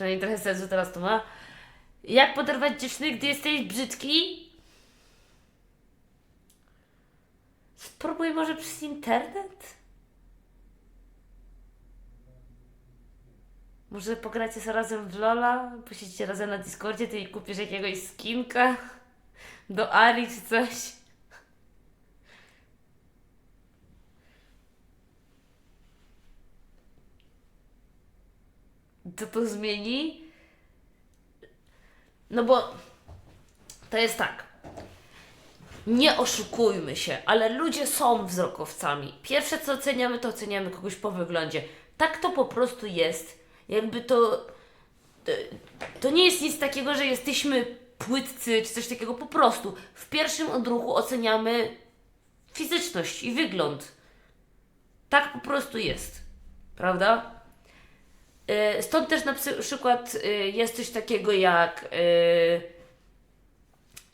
Przynajmniej trochę sensu teraz to ma. Jak poderwać dziewczynę, gdy jesteś brzydki? Spróbuj może przez internet? Może pogracie sobie razem w Lola? Posiedzicie razem na Discordzie, ty jej kupisz jakiegoś skinka do Ari czy coś? To to zmieni? No bo to jest tak. Nie oszukujmy się, ale ludzie są wzrokowcami. Pierwsze co oceniamy, to oceniamy kogoś po wyglądzie. Tak to po prostu jest. Jakby to. To, to nie jest nic takiego, że jesteśmy płytcy czy coś takiego. Po prostu w pierwszym odruchu oceniamy fizyczność i wygląd. Tak po prostu jest. Prawda? Y, Stąd też na przykład y, jest coś takiego jak y,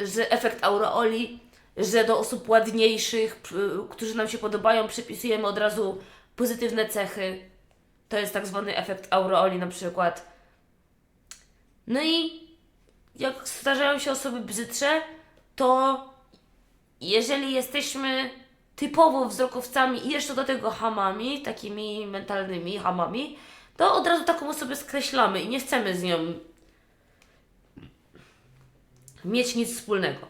że efekt aureoli, że do osób ładniejszych, którzy nam się podobają, przypisujemy od razu pozytywne cechy. To jest tak zwany efekt aureoli na przykład. No i jak zdarzają się osoby brzydsze, to jeżeli jesteśmy typowo wzrokowcami i jeszcze do tego hamami, takimi mentalnymi hamami, to od razu taką osobę skreślamy i nie chcemy z nią mieć nic wspólnego.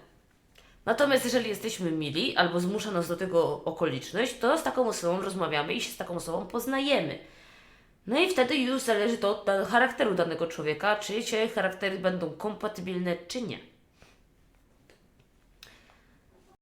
Natomiast jeżeli jesteśmy mili albo zmusza nas do tego okoliczność, to z taką osobą rozmawiamy i się z taką osobą poznajemy. No i wtedy już zależy to od charakteru danego człowieka, czy się charaktery będą kompatybilne, czy nie.